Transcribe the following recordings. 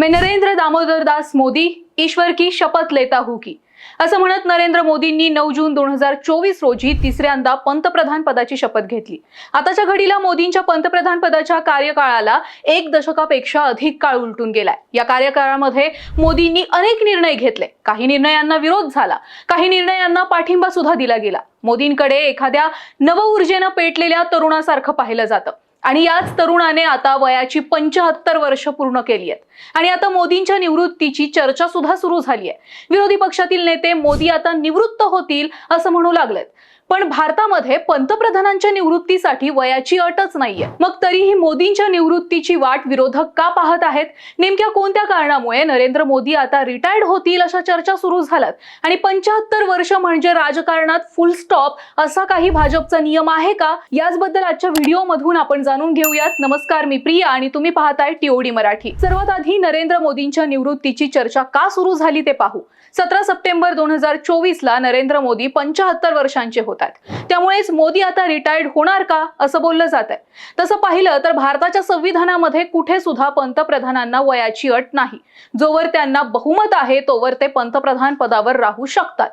मैं नरेंद्र दामोदर दास मोदी ईश्वर की शपथ लेता हूं की। असं म्हणत नरेंद्र मोदींनी नऊ जून दोन हजार चोवीस रोजी तिसऱ्यांदा पंतप्रधान पदाची शपथ घेतली. आताच्या घडीला मोदींच्या पंतप्रधान पदाच्या कार्यकाळाला एक दशकापेक्षा अधिक काळ उलटून गेलाय. या कार्यकाळामध्ये मोदींनी अनेक निर्णय घेतले. काही निर्णयांना विरोध झाला काही निर्णयांना पाठिंबा सुद्धा दिला गेला. मोदींकडे एखाद्या नवऊर्जेनं पेटलेल्या तरुणासारखं पाहिलं जातं. आणि याच तरुणाने आता वयाची पंचाहत्तर वर्ष पूर्ण केली आहेत. आणि आता मोदींच्या निवृत्तीची चर्चा सुद्धा सुरू झाली आहे. विरोधी पक्षातील नेते मोदी आता निवृत्त होतील असं म्हणू लागलेत. पण भारतामध्ये पंतप्रधानांच्या निवृत्तीसाठी वयाची अटच नाहीये. मग तरीही मोदींच्या निवृत्तीची वाट विरोधक का पाहत आहेत? नेमक्या कोणत्या कारणामुळे नरेंद्र मोदी आता रिटायर्ड होतील अशा चर्चा सुरू झाल्यात? आणि पंचाहत्तर वर्ष म्हणजे राजकारणात फुल स्टॉप असा काही भाजपचा नियम आहे का? याचबद्दल आजच्या व्हिडिओ मधून आपण जाणून घेऊयात. नमस्कार मी प्रिया आणि तुम्ही पाहताय टीओडी मराठी. सर्वात आधी नरेंद्र मोदींच्या निवृत्तीची चर्चा का सुरू झाली ते पाहू. सतरा सप्टेंबर दोन हजार चोवीस ला नरेंद्र मोदी पंचाहत्तर वर्षांचे होतात. त्यामुळेच मोदी आता रिटायर्ड होणार का असं बोललं जात आहे तसं पाहिलं तर भारताच्या संविधानामध्ये कुठे सुद्धा पंतप्रधानांना वयाची अट नाही. जोवर त्यांना बहुमत आहे तोवर ते पंतप्रधान पदावर राहू शकतात.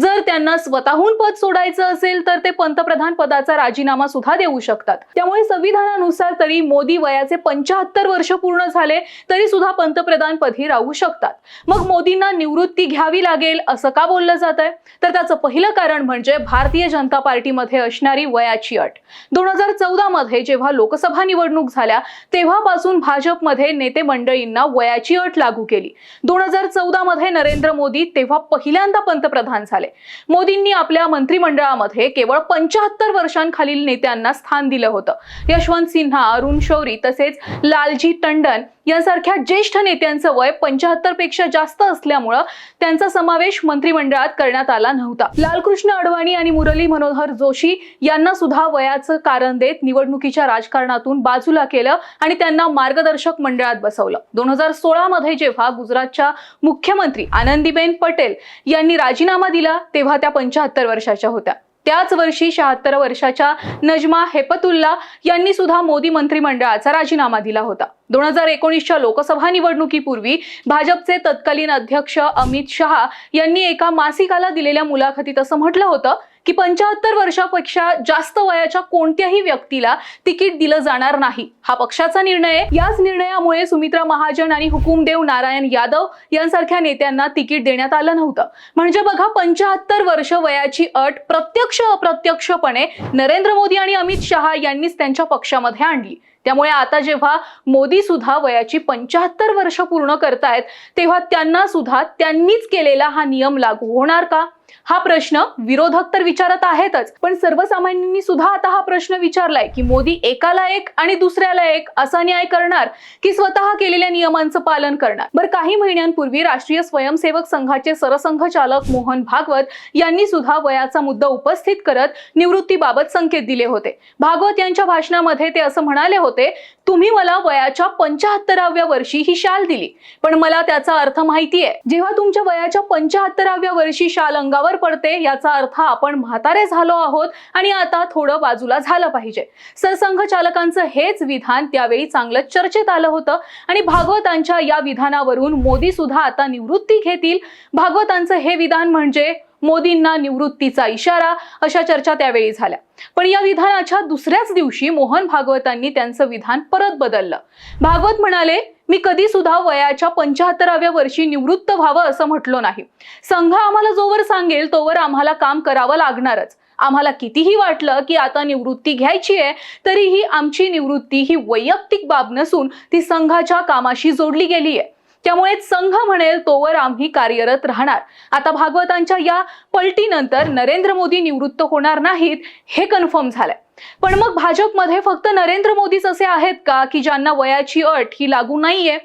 जर त्यांना स्वतःहून पद सोडायचं असेल तर ते पंतप्रधान पदाचा राजीनामा सुद्धा देऊ शकतात. त्यामुळे संविधानानुसार तरी मोदी वयाचे पंचाहत्तर वर्ष पूर्ण झाले तरी सुद्धा पंतप्रधान पदी राहू शकतात. मग मोदींना निवृत्ती घ्यावी लागेल असं का बोललं जात आहे तर त्याचं पहिलं कारण म्हणजे भारतीय जनता पार्टीमध्ये असणारी वयाची अट. दोन हजार चौदा मध्ये जेव्हा लोकसभा निवडणूक झाल्या तेव्हापासून भाजपमध्ये नेते मंडळींना वयाची अट लागू केली. दोन हजार चौदा मध्ये नरेंद्र मोदी तेव्हा पहिल्यांदा पंतप्रधान झाले. मोदींनी आपल्या मंत्रिमंडळामध्ये केवळ पंचाहत्तर वर्षांखालील नेत्यांना स्थान दिलं होतं. यशवंत सिन्हा अरुण शौरी तसेच लालजी टंडन यांसारख्या ज्येष्ठ नेत्यांचं वय पंच्याहत्तरपेक्षा जास्त असल्यामुळं त्यांचा समावेश मंत्रिमंडळात करण्यात आला नव्हता. लालकृष्ण अडवाणी आणि मुरली मनोहर जोशी यांना सुद्धा वयाचं कारण देत निवडणुकीच्या राजकारणातून बाजूला केलं आणि त्यांना मार्गदर्शक मंडळात बसवलं. दोन हजार सोळा मध्ये जेव्हा गुजरातच्या मुख्यमंत्री आनंदीबेन पटेल यांनी राजीनामा दिला तेव्हा त्या पंच्याहत्तर वर्षाच्या होत्या. त्याच वर्षी शहात्तर वर्षाच्या नजमा हेपतुल्ला यांनी सुद्धा मोदी मंत्रिमंडळाचा राजीनामा दिला होता. दोन हजार एकोणीसच्या लोकसभा निवडणुकीपूर्वी भाजपचे तत्कालीन अध्यक्ष अमित शहा यांनी एका मासिकाला दिलेल्या मुलाखतीत असं म्हटलं होतं. की पंच्याहत्तर वर्षापेक्षा जास्त वयाच्या कोणत्याही व्यक्तीला तिकीट दिलं जाणार नाही. हा पक्षाचा निर्णय आहे. याच निर्णयामुळे सुमित्रा महाजन आणि हुकुमदेव नारायण यादव यांसारख्या नेत्यांना तिकीट देण्यात आलं नव्हतं. म्हणजे बघा पंच्याहत्तर वर्ष वयाची अट प्रत्यक्ष अप्रत्यक्षपणे नरेंद्र मोदी आणि अमित शहा यांनीच त्यांच्या पक्षामध्ये आणली. त्यामुळे आता जेव्हा मोदी सुद्धा वयाची पंच्याहत्तर वर्ष पूर्ण करतायत तेव्हा त्यांना सुद्धा त्यांनीच केलेला हा नियम लागू होणार का? हा प्रश्न विरोधक तर विचारत आहेतच पण सर्वसामान्यांनी सुद्धा आता हा प्रश्न विचारलाय की मोदी एकाला एक आणि दुसऱ्याला एक असा न्याय करणार की स्वतः केलेल्या नियमांचं पालन करणार? बरं काही महिन्यांपूर्वी राष्ट्रीय स्वयंसेवक संघाचे सरसंघचालक मोहन भागवत यांनी सुद्धा वयाचा मुद्दा उपस्थित करत निवृत्तीबाबत संकेत दिले होते. भागवत यांच्या भाषणामध्ये ते असं म्हणाले होते तुम्ही मला वयाच्या पंचाहत्तराव्या वर्षी ही शाल दिली पण मला त्याचा अर्थ माहितीये. जेव्हा तुमच्या वयाच्या पंचाहत्तराव्या वर्षी शाल अंगावर पडते याचा अर्थ आपण म्हातारे झालो आहोत आणि आता थोडं बाजूला झालं पाहिजे. सरसंघ चालकांचं हेच विधान त्यावेळी चांगलं चर्चेत आलं होतं आणि भागवतांच्या या विधानावरून मोदी सुद्धा आता निवृत्ती घेतील. भागवतांचं हे विधान म्हणजे मोदींना निवृत्तीचा इशारा अशा चर्चा त्यावेळी झाल्या. पण या विधानाच्या दुसऱ्याच दिवशी मोहन भागवतांनी त्यांचं विधान परत बदललं. भागवत म्हणाले मी कधी सुद्धा वयाच्या पंचाहत्तराव्या वर्षी निवृत्त व्हावं असं म्हटलो नाही. संघ आम्हाला जोवर सांगेल तोवर आम्हाला काम करावं लागणारच. आम्हाला कितीही वाटलं की आता निवृत्ती घ्यायची आहे तरीही आमची निवृत्ती ही वैयक्तिक बाब नसून ती संघाच्या कामाशी जोडली गेली आहे. त्यामुळे संघ म्हणेल तोवर आम्ही कार्यरत राहणार. आता भागवतांच्या या पलटीनंतर नरेंद्र मोदी निवृत्त होणार नाहीत हे कन्फर्म झालंय. पण मग भाजपमध्ये फक्त नरेंद्र मोदीच असे आहेत का की ज्यांना वयाची अट ही लागू नाहीये?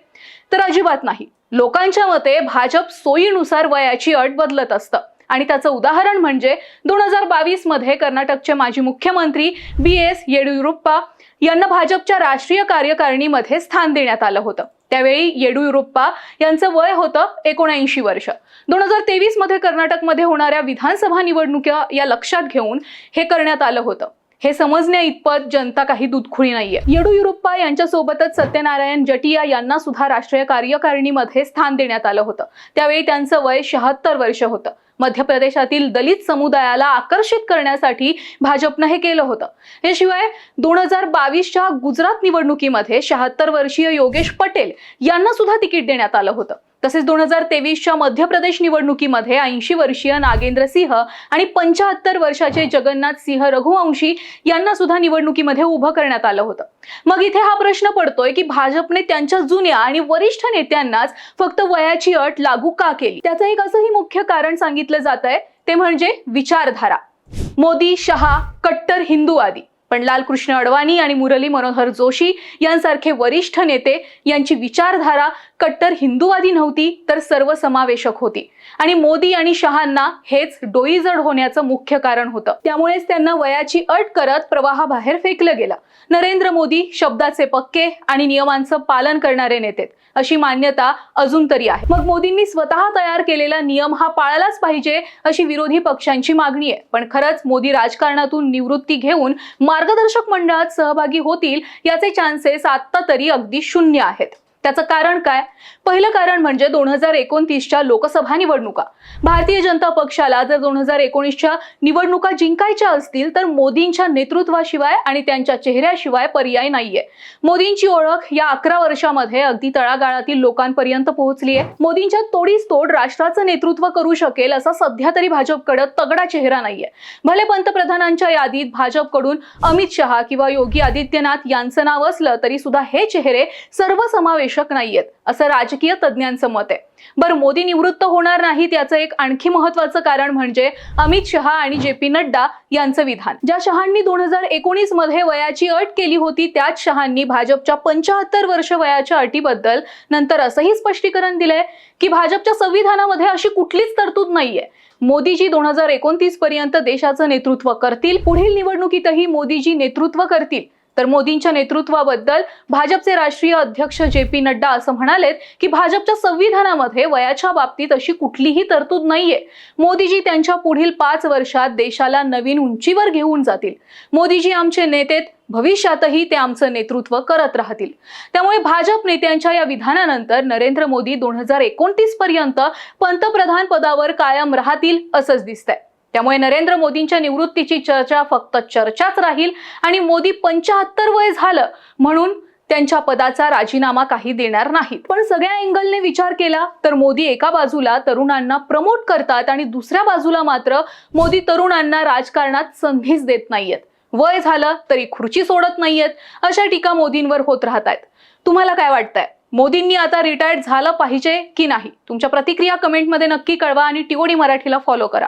तर अजिबात नाही. लोकांच्या मते भाजप सोयीनुसार वयाची अट बदलत असतं. आणि त्याचं उदाहरण म्हणजे दोन हजार बावीसमध्ये कर्नाटकचे माजी मुख्यमंत्री बी एस येडियुरप्पा यांना भाजपच्या राष्ट्रीय कार्यकारिणीमध्ये स्थान देण्यात आलं होतं. त्यावेळी येडियुरप्पा यांचं वय होतं एकोणऐंशी वर्ष. दोन हजार तेवीसमध्ये कर्नाटकमध्ये होणाऱ्या विधानसभा निवडणुका या लक्षात घेऊन हे करण्यात आलं होतं. हे समजण्या इतपत जनता काही दुधखुळी नाहीये. येडुयुरप्पा यांच्यासोबतच सत्यनारायण जटिया यांना सुद्धा राष्ट्रीय कार्यकारिणीमध्ये स्थान देण्यात आलं होतं. त्यावेळी त्यांचं वय शहात्तर वर्ष होतं. मध्य प्रदेशातील दलित समुदायाला आकर्षित करण्यासाठी भाजपनं हे केलं होतं. हे शिवाय दोन हजार बावीसच्या गुजरात निवडणुकीमध्ये शहात्तर वर्षीय योगेश पटेल यांना सुद्धा तिकीट देण्यात आलं होतं. तसेच दोन हजार तेवीसच्या मध्य प्रदेश निवडणुकीमध्ये ऐंशी वर्षीय नागेंद्र सिंह आणि पंच्याहत्तर वर्षाचे जगन्नाथ सिंह रघुवंशी यांना सुद्धा निवडणुकीमध्ये उभं करण्यात आलं होतं. मग इथे हा प्रश्न पडतोय की भाजपने त्यांच्या जुन्या आणि वरिष्ठ नेत्यांनाच फक्त वयाची अट लागू का केली? त्याचं एक असंही मुख्य कारण सांगितलं जात आहे ते म्हणजे विचारधारा. मोदी शहा कट्टर हिंदू आदी पण लालकृष्ण अडवाणी आणि मुरली मनोहर जोशी यांसारखे वरिष्ठ नेते यांची विचारधारा कट्टर हिंदूवादी नव्हती तर सर्वसमावेशक होती. आणि मोदी आणि शहांना हेच डोईजड होण्याचं मुख्य कारण होतं. त्यामुळेच त्यांना वयाची अट करत प्रवाहाबाहेर फेकलं गेलं. नरेंद्र मोदी शब्दाचे पक्के आणि नियमांचं पालन करणारे नेते अशी मान्यता अजून तरी आहे. मग मोदींनी स्वतः तयार केलेला नियम हा पाळलाच पाहिजे अशी विरोधी पक्षांची मागणी आहे. पण खरंच मोदी राजकारणातून निवृत्ती घेऊन मार्गदर्शक मंडळात सहभागी होतील याचे चान्सेस आता तरी अगदी शून्य आहेत. त्याचं कारण काय? पहिलं कारण म्हणजे दोन हजार एकोणतीसच्या लोकसभा निवडणुका. भारतीय जनता पक्षाला जर दोन हजार एकोणीसच्या निवडणुका जिंकायच्या असतील तर मोदींच्या नेतृत्वाशिवाय आणि त्यांच्या चेहऱ्याशिवाय पर्याय नाहीये. मोदींची ओळख या अकरा वर्षामध्ये अगदी तळागाळातील लोकांपर्यंत पोहोचली आहे. मोदींच्या तोडीस तोड राष्ट्राचं नेतृत्व करू शकेल असा सध्या तरी भाजपकडे तगडा चेहरा नाहीये. भले पंतप्रधानांच्या यादीत भाजपकडून अमित शहा किंवा योगी आदित्यनाथ यांचं नाव असलं तरी सुद्धा हे चेहरे सर्वसमावेशक नाहीयेत असं राजकीय तज्ज्ञांचं मत आहे. बरं मोदी निवृत्त होणार नाहीत याचं एक आणखी महत्वाचं कारण म्हणजे अमित शहा आणि जे पी नड्डा यांचं विधान. ज्या शहांनी दोन हजार एकोणीसमध्ये वयाची अट केली होती त्याच शहांनी भाजपच्या पंचाहत्तर वर्ष वयाच्या अटीबद्दल नंतर असंही स्पष्टीकरण दिलंय की भाजपच्या संविधानामध्ये अशी कुठलीच तरतूद नाहीये. मोदीजी दोन हजार एकोणतीस पर्यंत देशाचं नेतृत्व करतील पुढील निवडणुकीतही मोदीजी नेतृत्व करतील. तर मोदींच्या नेतृत्वाबद्दल भाजपचे राष्ट्रीय अध्यक्ष जे पी नड्डा असं म्हणालेत की भाजपच्या संविधानामध्ये वयाच्या बाबतीत अशी कुठलीही तरतूद नाहीये. मोदीजी त्यांच्या पुढील पाच वर्षात देशाला नवीन उंचीवर घेऊन जातील. मोदीजी आमचे नेतेत भविष्यातही ते आमचं नेतृत्व करत राहतील. त्यामुळे भाजप नेत्यांच्या या विधानानंतर नरेंद्र मोदी दोन हजार एकोणतीस पर्यंत पंतप्रधान पदावर कायम राहतील असंच दिसतंय. त्यामुळे नरेंद्र मोदींच्या निवृत्तीची चर्चा फक्त चर्चाच राहील आणि मोदी पंचाहत्तर वय झालं म्हणून त्यांच्या पदाचा राजीनामा काही देणार नाहीत. पण सगळ्या अँगलने विचार केला तर मोदी एका बाजूला तरुणांना प्रमोट करतात आणि दुसऱ्या बाजूला मात्र मोदी तरुणांना राजकारणात संधीच देत नाहीयेत. वय झालं तरी खुर्ची सोडत नाहीयेत अशा टीका मोदींवर होत राहत आहेत तुम्हाला काय वाटतंय? मोदींनी आता रिटायर्ड झालं पाहिजे की नाही? तुमच्या प्रतिक्रिया कमेंटमध्ये नक्की कळवा आणि टिओडी मराठीला फॉलो करा.